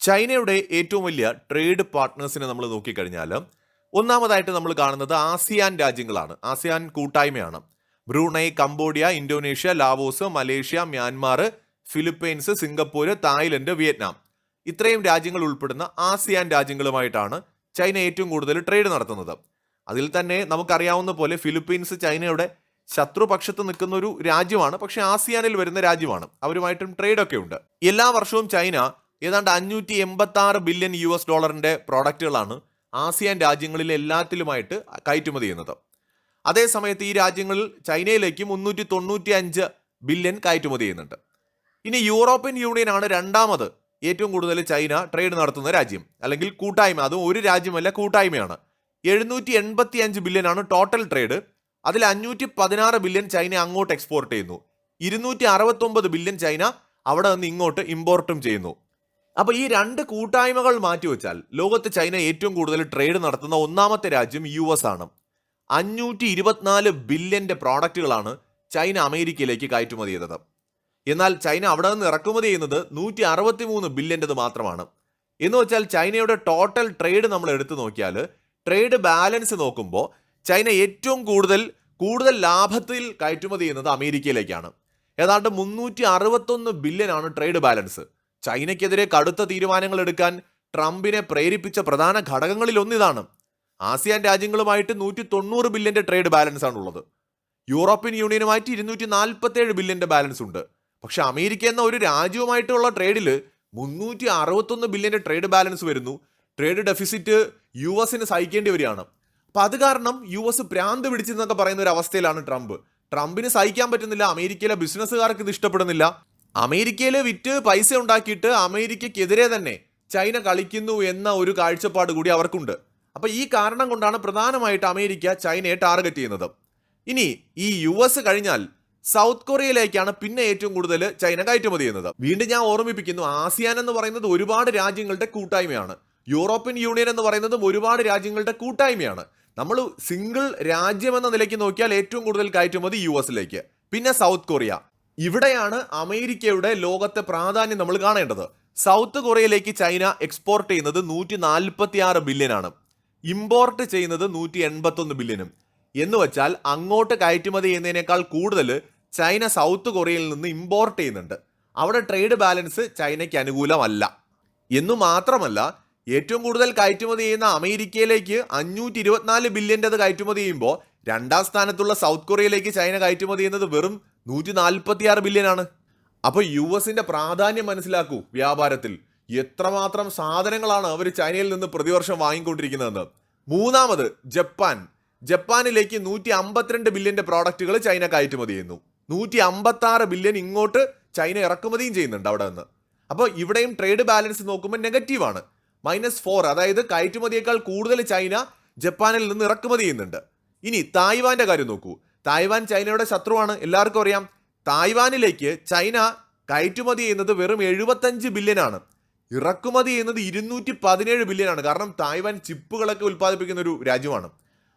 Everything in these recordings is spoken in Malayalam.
ചൈനയുടെ ഏറ്റവും വലിയ ട്രേഡ് പാർട്ട്നേഴ്സിനെ നമ്മൾ നോക്കിക്കഴിഞ്ഞാൽ ഒന്നാമതായിട്ട് നമ്മൾ കാണുന്നത് ആസിയാൻ രാജ്യങ്ങളാണ്. ആസിയാൻ കൂട്ടായ്മയാണ്. Brunei Cambodia Indonesia Laos Malaysia Myanmar Philippines Singapore Thailand Vietnam. ഇത്രയും രാജ്യങ്ങൾ ഉൾപ്പെടുന്ന ആസിയാൻ രാജ്യങ്ങളുമായിട്ടാണ് ചൈന ഏറ്റവും കൂടുതൽ ട്രേഡ് നടത്തുന്നത്. അതിൽ തന്നെ നമുക്കറിയാവുന്ന പോലെ ഫിലിപ്പീൻസ് ചൈനയുടെ ശത്രുപക്ഷത്ത് നിൽക്കുന്ന ഒരു രാജ്യമാണ്. പക്ഷേ ആസിയാനിൽ വരുന്ന രാജ്യമാണ്. അവരുമായിട്ടും ട്രേഡൊക്കെ ഉണ്ട്. എല്ലാ വർഷവും ചൈന ഏതാണ്ട് അഞ്ഞൂറ്റി എൺപത്തി ആറ് ബില്യൺ യു എസ് ഡോളറിന്റെ പ്രോഡക്റ്റുകളാണ് ആസിയാൻ രാജ്യങ്ങളിൽ എല്ലാത്തിലുമായിട്ട് കയറ്റുമതി ചെയ്യുന്നത്. അതേസമയത്ത് ഈ രാജ്യങ്ങളിൽ ചൈനയിലേക്ക് മുന്നൂറ്റി തൊണ്ണൂറ്റി അഞ്ച് ബില്യൺ കയറ്റുമതി ചെയ്യുന്നുണ്ട്. ഇനി യൂറോപ്യൻ യൂണിയനാണ് രണ്ടാമത് ഏറ്റവും കൂടുതൽ ചൈന ട്രേഡ് നടത്തുന്ന രാജ്യം. അല്ലെങ്കിൽ കൂട്ടായ്മ അതും ഒരു രാജ്യമല്ല കൂട്ടായ്മയാണ്. എഴുന്നൂറ്റി എൺപത്തി അഞ്ച് ബില്യൺ ആണ് ടോട്ടൽ ട്രേഡ്. അതിൽ അഞ്ഞൂറ്റി പതിനാറ് ബില്യൺ ചൈന അങ്ങോട്ട് എക്സ്പോർട്ട് ചെയ്യുന്നു. ഇരുന്നൂറ്റി അറുപത്തൊമ്പത് ബില്യൺ ചൈന അവിടെ നിന്ന് ഇങ്ങോട്ട് ഇമ്പോർട്ടും ചെയ്യുന്നു. അപ്പൊ ഈ രണ്ട് കൂട്ടായ്മകൾ മാറ്റിവെച്ചാൽ ലോകത്ത് ചൈന ഏറ്റവും കൂടുതൽ ട്രേഡ് നടത്തുന്ന ഒന്നാമത്തെ രാജ്യം യു എസ് ആണ്. അഞ്ഞൂറ്റി ഇരുപത്തിനാല് ബില്യന്റെ പ്രോഡക്റ്റുകളാണ് ചൈന അമേരിക്കയിലേക്ക് കയറ്റുമതി ചെയ്തത്. എന്നാൽ ചൈന അവിടെ നിന്ന് ഇറക്കുമതി ചെയ്യുന്നത് നൂറ്റി അറുപത്തി മൂന്ന് ബില്യന്റെത് മാത്രമാണ്. എന്ന് വെച്ചാൽ ചൈനയുടെ ടോട്ടൽ ട്രേഡ് നമ്മൾ എടുത്തു നോക്കിയാൽ ട്രേഡ് ബാലൻസ് നോക്കുമ്പോൾ ചൈന ഏറ്റവും കൂടുതൽ കൂടുതൽ ലാഭത്തിൽ കയറ്റുമതി ചെയ്യുന്നത് അമേരിക്കയിലേക്കാണ്. ഏതാണ്ട് മുന്നൂറ്റി അറുപത്തൊന്ന് ആണ് ട്രേഡ് ബാലൻസ് ചൈനയ്ക്കെതിരെ കടുത്ത തീരുമാനങ്ങൾ എടുക്കാൻ ട്രംപിനെ പ്രേരിപ്പിച്ച പ്രധാന ഘടകങ്ങളിൽ ഒന്നിതാണ്. ആസിയാൻ രാജ്യങ്ങളുമായിട്ട് നൂറ്റി തൊണ്ണൂറ് ബില്യന്റെ ട്രേഡ് ബാലൻസ് ആണുള്ളത്. യൂറോപ്യൻ യൂണിയനുമായിട്ട് ഇരുന്നൂറ്റി നാൽപ്പത്തേഴ് ബില്യന്റെ ബാലൻസ് ഉണ്ട്. പക്ഷെ അമേരിക്ക എന്ന ഒരു രാജ്യവുമായിട്ടുള്ള ട്രേഡിൽ മുന്നൂറ്റി അറുപത്തൊന്ന് ബില്യന്റെ ട്രേഡ് ബാലൻസ് വരുന്നു. ട്രേഡ് ഡെഫിസിറ്റ് യു എസിന് സഹിക്കേണ്ടി വരികയാണ്. അപ്പൊ അത് കാരണം യു എസ് ഭ്രാന്ത് പിടിച്ചെന്നൊക്കെ പറയുന്ന ഒരു അവസ്ഥയിലാണ് ട്രംപ്. ട്രംപിന് സഹിക്കാൻ പറ്റുന്നില്ല അമേരിക്കയിലെ ബിസിനസ്സുകാർക്ക് ഇത് ഇഷ്ടപ്പെടുന്നില്ല. അമേരിക്കയിൽ വിറ്റ് പൈസ ഉണ്ടാക്കിയിട്ട് അമേരിക്കക്കെതിരെ തന്നെ ചൈന കളിക്കുന്നു എന്ന ഒരു കാഴ്ചപ്പാട് കൂടി അവർക്കുണ്ട്. അപ്പോൾ ഈ കാരണം കൊണ്ടാണ് പ്രധാനമായിട്ട് അമേരിക്ക ചൈനയെ ടാർഗറ്റ് ചെയ്യുന്നത്. ഇനി ഈ യു എസ് കഴിഞ്ഞാൽ സൗത്ത് കൊറിയയിലേക്കാണ് പിന്നെ ഏറ്റവും കൂടുതൽ ചൈന കയറ്റുമതി ചെയ്യുന്നത്. വീണ്ടും ഞാൻ ഓർമ്മിപ്പിക്കുന്നു ആസിയാൻ എന്ന് പറയുന്നത് ഒരുപാട് രാജ്യങ്ങളുടെ കൂട്ടായ്മയാണ്. യൂറോപ്യൻ യൂണിയൻ എന്ന് പറയുന്നതും ഒരുപാട് രാജ്യങ്ങളുടെ കൂട്ടായ്മയാണ്. നമ്മൾ സിംഗിൾ രാജ്യം എന്ന നിലയ്ക്ക് നോക്കിയാൽ ഏറ്റവും കൂടുതൽ കയറ്റുമതി യു എസിലേക്ക്. പിന്നെ സൗത്ത് കൊറിയ. ഇവിടെയാണ് അമേരിക്കയുടെ ലോകത്തെ പ്രാധാന്യം നമ്മൾ കാണേണ്ടത്. സൗത്ത് കൊറിയയിലേക്ക് ചൈന എക്സ്പോർട്ട് ചെയ്യുന്നത് നൂറ്റി നാൽപ്പത്തി ആറ് ബില്യനാണ്. ഇമ്പോർട്ട് ചെയ്യുന്നത് നൂറ്റി എൺപത്തൊന്ന് ബില്യനും. എന്ന് വെച്ചാൽ അങ്ങോട്ട് കയറ്റുമതി ചെയ്യുന്നതിനേക്കാൾ കൂടുതൽ ചൈന സൗത്ത് കൊറിയയിൽ നിന്ന് ഇമ്പോർട്ട് ചെയ്യുന്നുണ്ട്. അവിടെ ട്രേഡ് ബാലൻസ് ചൈനയ്ക്ക് അനുകൂലമല്ല. എന്നു മാത്രമല്ല ഏറ്റവും കൂടുതൽ കയറ്റുമതി ചെയ്യുന്ന അമേരിക്കയിലേക്ക് അഞ്ഞൂറ്റി ഇരുപത്തിനാല് ബില്യന്റെത് കയറ്റുമതി ചെയ്യുമ്പോൾ രണ്ടാം സ്ഥാനത്തുള്ള സൗത്ത് കൊറിയയിലേക്ക് ചൈന കയറ്റുമതി ചെയ്യുന്നത് വെറും നൂറ്റി നാൽപ്പത്തി ആറ് ബില്യൺ ആണ് അപ്പോൾ യു എസിന്റെ പ്രാധാന്യം മനസ്സിലാക്കൂ വ്യാപാരത്തിൽ. എത്രമാത്രം സാധനങ്ങളാണ് അവർ ചൈനയിൽ നിന്ന് പ്രതിവർഷം വാങ്ങിക്കൊണ്ടിരിക്കുന്നതെന്ന്. മൂന്നാമത് ജപ്പാൻ. ജപ്പാനിലേക്ക് നൂറ്റി അമ്പത്തിരണ്ട് ബില്യന്റെ പ്രോഡക്റ്റുകൾ ചൈന കയറ്റുമതി ചെയ്യുന്നു. നൂറ്റി അമ്പത്തി ആറ് ഇങ്ങോട്ട് ചൈന ഇറക്കുമതിയും ചെയ്യുന്നുണ്ട് അവിടെ നിന്ന് അപ്പോൾ ഇവിടെയും ട്രേഡ് ബാലൻസ് നോക്കുമ്പോൾ നെഗറ്റീവാണ്. മൈനസ് ഫോർ അതായത് കയറ്റുമതിയേക്കാൾ കൂടുതൽ ചൈന ജപ്പാനിൽ നിന്ന് ഇറക്കുമതി ചെയ്യുന്നുണ്ട്. ഇനി തായ്വാന്റെ കാര്യം നോക്കൂ. തായ്വാൻ ചൈനയുടെ ശത്രുവാണ്. എല്ലാവർക്കും അറിയാം. തായ്വാനിലേക്ക് ചൈന കയറ്റുമതി ചെയ്യുന്നത് വെറും എഴുപത്തഞ്ച് ബില്യനാണ് ഇറക്കുമതി ചെയ്യുന്നത് ഇരുന്നൂറ്റി പതിനേഴ് ബില്യനാണ് കാരണം തായ്വാൻ ചിപ്പുകളൊക്കെ ഉൽപ്പാദിപ്പിക്കുന്ന ഒരു രാജ്യമാണ്.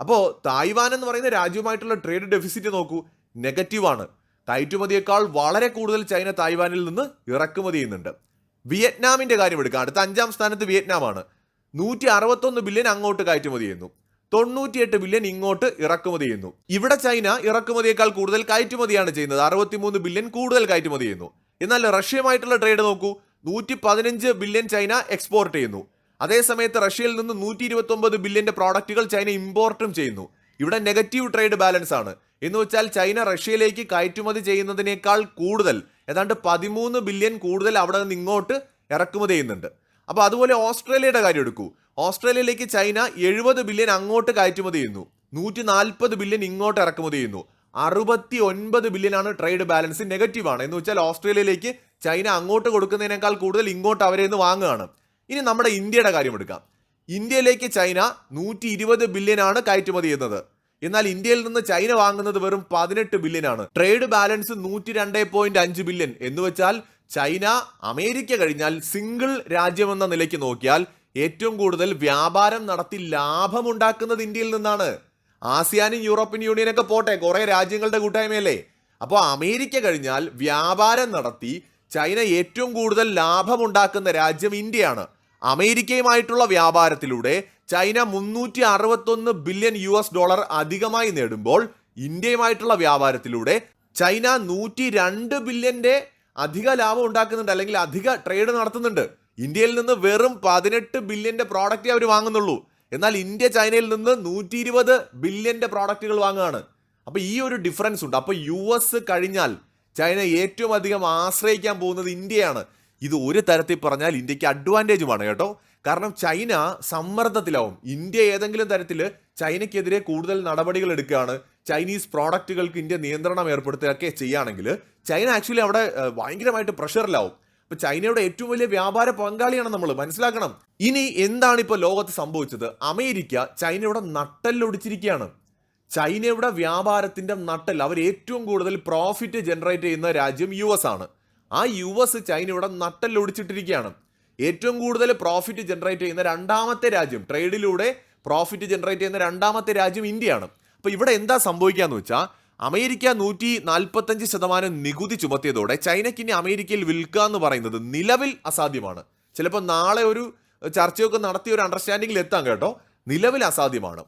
അപ്പോൾ തായ്വാൻ എന്ന് പറയുന്ന രാജ്യവുമായിട്ടുള്ള ട്രേഡ് ഡെഫിസിറ്റ് നോക്കൂ നെഗറ്റീവാണ് കയറ്റുമതിയേക്കാൾ വളരെ കൂടുതൽ ചൈന തായ്വാനിൽ നിന്ന് ഇറക്കുമതി ചെയ്യുന്നുണ്ട്. വിയറ്റ്നാമിന്റെ കാര്യം എടുക്കാം. അടുത്ത അഞ്ചാം സ്ഥാനത്ത് വിയറ്റ്നാമാണ്. നൂറ്റി അറുപത്തൊന്ന് ബില്യൻ അങ്ങോട്ട് കയറ്റുമതി ചെയ്യുന്നു. തൊണ്ണൂറ്റിയെട്ട് ബില്യൺ ഇങ്ങോട്ട് ഇറക്കുമതി ചെയ്യുന്നു. ഇവിടെ ചൈന ഇറക്കുമതിയേക്കാൾ കൂടുതൽ കയറ്റുമതിയാണ് ചെയ്യുന്നത്. അറുപത്തിമൂന്ന് ബില്യൺ കൂടുതൽ കയറ്റുമതി ചെയ്യുന്നു. എന്നാൽ റഷ്യയുമായിട്ടുള്ള ട്രേഡ് നോക്കൂ. നൂറ്റി പതിനഞ്ച് ബില്യൺ ചൈന എക്സ്പോർട്ട് ചെയ്യുന്നു. അതേസമയത്ത് റഷ്യയിൽ നിന്ന് നൂറ്റി ഇരുപത്തി ഒമ്പത് ബില്യന്റെ പ്രോഡക്റ്റുകൾ ചൈന ഇമ്പോർട്ടും ചെയ്യുന്നു. ഇവിടെ നെഗറ്റീവ് ട്രേഡ് ബാലൻസ് ആണ്. എന്ന് വെച്ചാൽ ചൈന റഷ്യയിലേക്ക് കയറ്റുമതി ചെയ്യുന്നതിനേക്കാൾ കൂടുതൽ ഏതാണ്ട് പതിമൂന്ന് ബില്യൺ കൂടുതൽ അവിടെ നിന്ന് ഇങ്ങോട്ട് ഇറക്കുമതി ചെയ്യുന്നുണ്ട്. അപ്പോൾ അതുപോലെ ഓസ്ട്രേലിയയുടെ കാര്യം എടുക്കൂ. ഓസ്ട്രേലിയയിലേക്ക് ചൈന എഴുപത് ബില്യൺ അങ്ങോട്ട് കയറ്റുമതി ചെയ്യുന്നു. നൂറ്റി നാൽപ്പത് ബില്യൺ ഇങ്ങോട്ട് ഇറക്കുമതി ചെയ്യുന്നു. അറുപത്തി ഒൻപത് ബില്യനാണ് ട്രേഡ് ബാലൻസ് നെഗറ്റീവ് ആണ് എന്ന് വെച്ചാൽ ഓസ്ട്രേലിയയിലേക്ക് ചൈന അങ്ങോട്ട് കൊടുക്കുന്നതിനേക്കാൾ കൂടുതൽ ഇങ്ങോട്ട് അവരെ നിന്ന് വാങ്ങുകയാണ്. ഇനി നമ്മുടെ ഇന്ത്യയുടെ കാര്യം എടുക്കാം. ഇന്ത്യയിലേക്ക് ചൈന നൂറ്റി ഇരുപത് ബില്യൺ ആണ് കയറ്റുമതി ചെയ്യുന്നത്. എന്നാൽ ഇന്ത്യയിൽ നിന്ന് ചൈന വാങ്ങുന്നത് വെറും പതിനെട്ട് ബില്യൺ ആണ് ട്രേഡ് ബാലൻസ് നൂറ്റി രണ്ട് പോയിന്റ് അഞ്ച് ബില്യൺ. എന്ന് വെച്ചാൽ ചൈന അമേരിക്ക കഴിഞ്ഞാൽ സിംഗിൾ രാജ്യമെന്ന നിലയ്ക്ക് നോക്കിയാൽ ഏറ്റവും കൂടുതൽ വ്യാപാരം നടത്തി ലാഭമുണ്ടാക്കുന്നത് ഇന്ത്യയിൽ നിന്നാണ്. ആസിയാനും യൂറോപ്യൻ യൂണിയനൊക്കെ പോട്ടെ കുറെ രാജ്യങ്ങളുടെ കൂട്ടായ്മയല്ലേ? അപ്പോൾ അമേരിക്ക കഴിഞ്ഞാൽ വ്യാപാരം നടത്തി ചൈന ഏറ്റവും കൂടുതൽ ലാഭമുണ്ടാക്കുന്ന രാജ്യം ഇന്ത്യയാണ്. അമേരിക്കയുമായിട്ടുള്ള വ്യാപാരത്തിലൂടെ ചൈന മുന്നൂറ്റി അറുപത്തൊന്ന് ബില്യൺ യു എസ് ഡോളർ അധികമായി നേടുമ്പോൾ ഇന്ത്യയുമായിട്ടുള്ള വ്യാപാരത്തിലൂടെ ചൈന നൂറ്റി രണ്ട് ബില്യന്റെ അധിക ലാഭം ഉണ്ടാക്കുന്നുണ്ട് അല്ലെങ്കിൽ അധിക ട്രേഡ് നടത്തുന്നുണ്ട്. ഇന്ത്യയിൽ നിന്ന് വെറും പതിനെട്ട് ബില്യന്റെ പ്രോഡക്റ്റേ അവർ വാങ്ങുന്നുള്ളൂ. എന്നാൽ ഇന്ത്യ ചൈനയിൽ നിന്ന് നൂറ്റി ഇരുപത് ബില്യന്റെ പ്രോഡക്റ്റുകൾ വാങ്ങുകയാണ്. അപ്പോൾ ഈ ഒരു ഡിഫറൻസ് ഉണ്ട്. അപ്പോൾ യു എസ് കഴിഞ്ഞാൽ ചൈന ഏറ്റവും അധികം ആശ്രയിക്കാൻ പോകുന്നത് ഇന്ത്യയാണ്. ഇത് ഒരു തരത്തിൽ പറഞ്ഞാൽ ഇന്ത്യയ്ക്ക് അഡ്വാന്റേജുമാണ് കേട്ടോ. കാരണം ചൈന സമ്മർദ്ദത്തിലാവും. ഇന്ത്യ ഏതെങ്കിലും തരത്തിൽ ചൈനയ്ക്കെതിരെ കൂടുതൽ നടപടികൾ എടുക്കുകയാണ്. ചൈനീസ് പ്രോഡക്റ്റുകൾക്ക് ഇന്ത്യ നിയന്ത്രണം ഏർപ്പെടുത്തുകയൊക്കെ ചെയ്യുകയാണെങ്കിൽ ചൈന ആക്ച്വലി അവിടെ ഭയങ്കരമായിട്ട് പ്രഷറിലാവും അപ്പൊ ചൈനയുടെ ഏറ്റവും വലിയ വ്യാപാര പങ്കാളിയാണ് നമ്മൾ മനസ്സിലാക്കണം? ഇനി എന്താണ് ഇപ്പോൾ ലോകത്ത് സംഭവിച്ചത്? അമേരിക്ക ചൈനയുടെ നട്ടലൊടിച്ചിരിക്കുകയാണ് ചൈനയുടെ വ്യാപാരത്തിന്റെ നട്ടൽ അവർ ഏറ്റവും കൂടുതൽ പ്രോഫിറ്റ് ജനറേറ്റ് ചെയ്യുന്ന രാജ്യം യു എസ് ആണ്. ആ യു എസ് ചൈനയുടെ നട്ടലൊടിച്ചിട്ടിരിക്കുകയാണ് ഏറ്റവും കൂടുതൽ പ്രോഫിറ്റ് ജനറേറ്റ് ചെയ്യുന്ന രണ്ടാമത്തെ രാജ്യം ട്രേഡിലൂടെ പ്രോഫിറ്റ് ജനറേറ്റ് ചെയ്യുന്ന രണ്ടാമത്തെ രാജ്യം ഇന്ത്യയാണ്. അപ്പൊ ഇവിടെ എന്താ സംഭവിക്കാന്ന് വെച്ചാൽ അമേരിക്ക നൂറ്റി നാൽപ്പത്തഞ്ച് ശതമാനം നികുതി ചുമത്തിയതോടെ ചൈനയ്ക്ക് ഇനി അമേരിക്കയിൽ വിൽക്കുക എന്ന് പറയുന്നത് നിലവിൽ അസാധ്യമാണ്. ചിലപ്പോൾ നാളെ ഒരു ചർച്ചയൊക്കെ നടത്തി ഒരു അണ്ടർസ്റ്റാൻഡിങ്ങിൽ എത്താം കേട്ടോ. നിലവിൽ അസാധ്യമാണ്.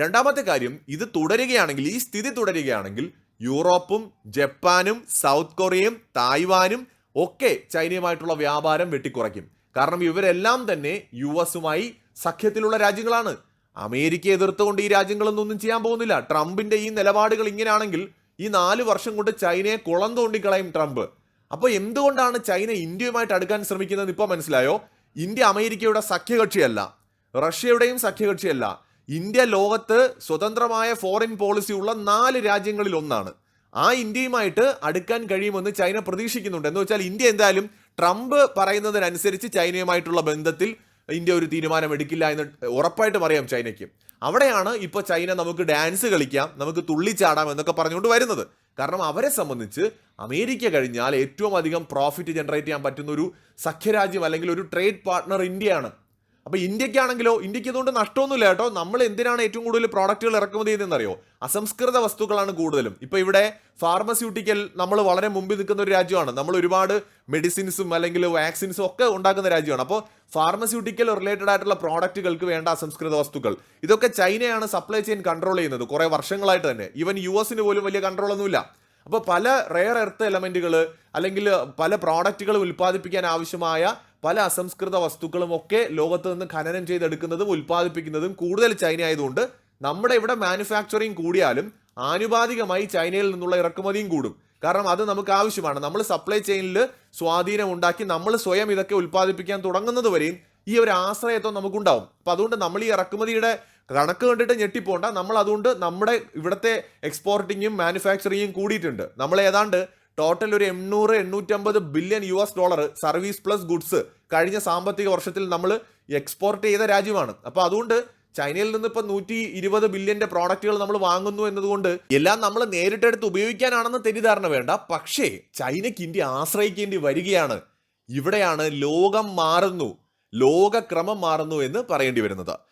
രണ്ടാമത്തെ കാര്യം ഇത് തുടരുകയാണെങ്കിൽ ഈ സ്ഥിതി തുടരുകയാണെങ്കിൽ യൂറോപ്പും ജപ്പാനും സൗത്ത് കൊറിയയും തായ്വാനും ഒക്കെ ചൈനയുമായിട്ടുള്ള വ്യാപാരം വെട്ടിക്കുറയ്ക്കും. കാരണം ഇവരെല്ലാം തന്നെ യു എസുമായി സഖ്യത്തിലുള്ള രാജ്യങ്ങളാണ്. അമേരിക്ക എതിർത്തുകൊണ്ട് ഈ രാജ്യങ്ങളൊന്നും ഒന്നും ചെയ്യാൻ പോകുന്നില്ല. ട്രംപിന്റെ ഈ നിലപാടുകൾ ഇങ്ങനെയാണെങ്കിൽ ഈ നാല് വർഷം കൊണ്ട് ചൈനയെ കുളം തോണ്ടിക്കളയും ട്രംപ്. അപ്പോൾ എന്തുകൊണ്ടാണ് ചൈന ഇന്ത്യയുമായിട്ട് അടുക്കാൻ ശ്രമിക്കുന്നത് ഇപ്പോൾ മനസ്സിലായോ? ഇന്ത്യ അമേരിക്കയുടെ സഖ്യകക്ഷിയല്ല. റഷ്യയുടെയും സഖ്യകക്ഷിയല്ല. ഇന്ത്യ ലോകത്ത് സ്വതന്ത്രമായ ഫോറിൻ പോളിസി ഉള്ള നാല് രാജ്യങ്ങളിൽ ഒന്നാണ്. ആ ഇന്ത്യയുമായിട്ട് അടുക്കാൻ കഴിയുമെന്ന് ചൈന പ്രതീക്ഷിക്കുന്നുണ്ട്. എന്ന് വെച്ചാൽ ഇന്ത്യ എന്തായാലും ട്രംപ് പറയുന്നതിനനുസരിച്ച് ചൈനയുമായിട്ടുള്ള ബന്ധത്തിൽ ഇന്ത്യ ഒരു തീരുമാനം എടുക്കില്ല എന്ന് ഉറപ്പായിട്ടും അറിയാം ചൈനയ്ക്ക്. അവിടെയാണ് ഇപ്പോൾ ചൈന നമുക്ക് ഡാൻസ് കളിക്കാം നമുക്ക് തുള്ളിച്ചാടാം എന്നൊക്കെ പറഞ്ഞുകൊണ്ട് വരുന്നത്. കാരണം അവരെ സംബന്ധിച്ച് അമേരിക്ക കഴിഞ്ഞാൽ ഏറ്റവും അധികം പ്രോഫിറ്റ് ജനറേറ്റ് ചെയ്യാൻ പറ്റുന്ന ഒരു സഖ്യരാജ്യം അല്ലെങ്കിൽ ഒരു ട്രേഡ് പാർട്ട്ണർ ഇന്ത്യയാണ്. അപ്പൊ ഇന്ത്യക്കാണെങ്കിലോ ഇന്ത്യയ്ക്ക് ഇതുകൊണ്ട് നഷ്ടമൊന്നുമില്ല കേട്ടോ. നമ്മൾ എന്തിനാണ് ഏറ്റവും കൂടുതൽ പ്രോഡക്റ്റുകൾ ഇറക്കുമതി ചെയ്തതെന്നറിയോ അസംസ്കൃത വസ്തുക്കളാണ് കൂടുതലും. ഇപ്പൊ ഇവിടെ ഫാർമസ്യൂട്ടിക്കൽ നമ്മൾ വളരെ മുമ്പിൽ നിൽക്കുന്ന ഒരു രാജ്യമാണ്. നമ്മൾ ഒരുപാട് മെഡിസിൻസും അല്ലെങ്കിൽ വാക്സിൻസും ഒക്കെ ഉണ്ടാക്കുന്ന രാജ്യമാണ്. അപ്പോൾ ഫാർമസ്യൂട്ടിക്കൽ റിലേറ്റഡ് ആയിട്ടുള്ള പ്രോഡക്റ്റുകൾക്ക് വേണ്ട അസംസ്കൃത വസ്തുക്കൾ. ഇതൊക്കെ ചൈനയാണ് സപ്ലൈ ചെയിൻ കൺട്രോൾ ചെയ്യുന്നത്. കുറേ വർഷങ്ങളായിട്ട് തന്നെ. ഈവൻ യു എസിന് പോലും വലിയ കൺട്രോൾ ഒന്നുമില്ല. അപ്പോൾ പല റെയർ എർത്ത് എലമെന്റുകൾ അല്ലെങ്കിൽ പല പ്രോഡക്റ്റുകൾ ഉൽപ്പാദിപ്പിക്കാൻ ആവശ്യമായ പല അസംസ്കൃത വസ്തുക്കളും ഒക്കെ ലോകത്ത് നിന്ന് ഖനനം ചെയ്തെടുക്കുന്നതും ഉൽപ്പാദിപ്പിക്കുന്നതും കൂടുതൽ ചൈന ആയതുകൊണ്ട് നമ്മുടെ ഇവിടെ മാനുഫാക്ചറിങ് കൂടിയാലും ആനുപാതികമായി ചൈനയിൽ നിന്നുള്ള ഇറക്കുമതിയും കൂടും. കാരണം അത് നമുക്ക് ആവശ്യമാണ്. നമ്മൾ സപ്ലൈ ചെയിനിൽ സ്വാധീനം ഉണ്ടാക്കി നമ്മൾ സ്വയം ഇതൊക്കെ ഉൽപ്പാദിപ്പിക്കാൻ തുടങ്ങുന്നത് വരെയും ഈ ഒരു ആശ്രയത്വം നമുക്കുണ്ടാവും. അപ്പം അതുകൊണ്ട് നമ്മൾ ഈ ഇറക്കുമതിയുടെ കണക്ക് കണ്ടിട്ട് ഞെട്ടിപ്പോണ്ട. നമ്മൾ അതുകൊണ്ട് നമ്മുടെ ഇവിടുത്തെ എക്സ്പോർട്ടിങ്ങും മാനുഫാക്ചറിങ്ങും കൂടിയിട്ടുണ്ട്. നമ്മൾ ഏതാണ്ട് ടോട്ടൽ ഒരു എണ്ണൂറ് എണ്ണൂറ്റമ്പത് billion U S dollar service plus goods കഴിഞ്ഞ സാമ്പത്തിക വർഷത്തിൽ നമ്മൾ എക്സ്പോർട്ട് ചെയ്ത രാജ്യമാണ്. അപ്പോൾ അതുകൊണ്ട് ചൈനയിൽ നിന്ന് ഇപ്പൊ നൂറ്റി ഇരുപത് ബില്യന്റെ പ്രോഡക്റ്റുകൾ നമ്മൾ വാങ്ങുന്നു എന്നതുകൊണ്ട് എല്ലാം നമ്മൾ നേരിട്ടെടുത്ത് ഉപയോഗിക്കാനാണെന്ന് തെറ്റിദ്ധാരണ വേണ്ട. പക്ഷേ ചൈനയ്ക്ക് ഇന്ത്യ ആശ്രയിക്കേണ്ടി വരികയാണ്. ഇവിടെയാണ് ലോകം മാറുന്നു. ലോകക്രമം മാറുന്നു എന്ന് പറയേണ്ടി വരുന്നത്.